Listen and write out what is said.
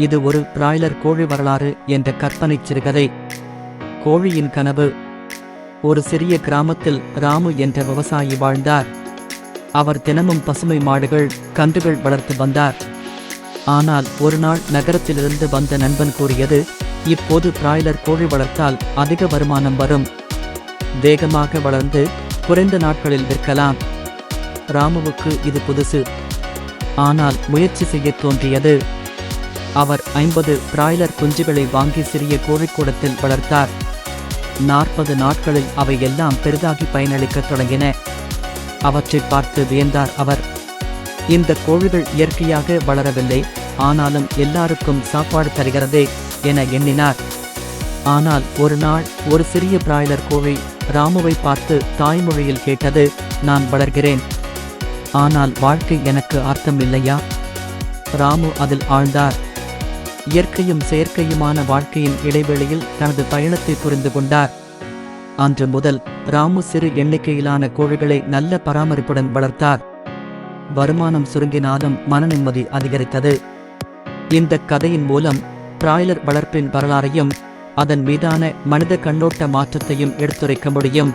இது ஒரு பிராய்லர் கோழி வரலாறு என்ற கற்பனை சிறுகதை. கோழியின் கனவு. ஒரு சிறிய கிராமத்தில் ராமு என்ற விவசாயி வாழ்ந்தார். அவர் தினமும் பசுமை மாடுகள் கன்றுகள் வளர்த்து வந்தார். ஆனால் ஒரு நாள் நகரத்திலிருந்து வந்த நண்பன் கூறியது இப்போது பிராய்லர் கோழி வளர்த்தால் அதிக வருமானம் வரும். வேகமாக வளர்ந்து குறைந்த நாட்களில் விற்கலாம் ராமுவுக்கு இது புதுசு. ஆனால் முயற்சி செய்யத் தோன்றியது. அவர் ஐம்பது பிராய்லர் குஞ்சுகளை வாங்கி சிறிய கோழிக்கூடத்தில் வளர்த்தார். நாற்பது நாட்களில் அவை எல்லாம் பெரிதாகி பயனளிக்கத் தொடங்கின. அவற்றை பார்த்து வியந்தார் அவர். இந்த கோழிகள் இயற்கையாக வளரவில்லை ஆனாலும் எல்லாருக்கும் சாப்பாடு தருகிறதே என எண்ணினார். ஆனால் ஒரு நாள் ஒரு சிறிய பிராய்லர் கோழி ராமுவை பார்த்து தாய்மொழியில் கேட்டது நான் வளர்கிறேன். ஆனால் வாழ்க்கை எனக்கு அர்த்தம் இல்லையா? ராமு அதில் ஆழ்ந்தார். இயற்கையும் செயற்கையுமான வாழ்க்கையின் இடைவெளியில் தனது பயணத்தை புரிந்து கொண்டார். அன்று முதல் ராமு சிறு எண்ணிக்கையிலான கோழிகளை நல்ல பராமரிப்புடன் வளர்த்தார். வருமானம் சுருங்கினாலும் மன நிம்மதி அதிகரித்தது. இந்த கதையின் மூலம் பிராய்லர் வளர்ப்பின் வரலாறையும் அதன் மீதான மனித கண்ணோட்ட மாற்றத்தையும் எடுத்துரைக்க முடியும்.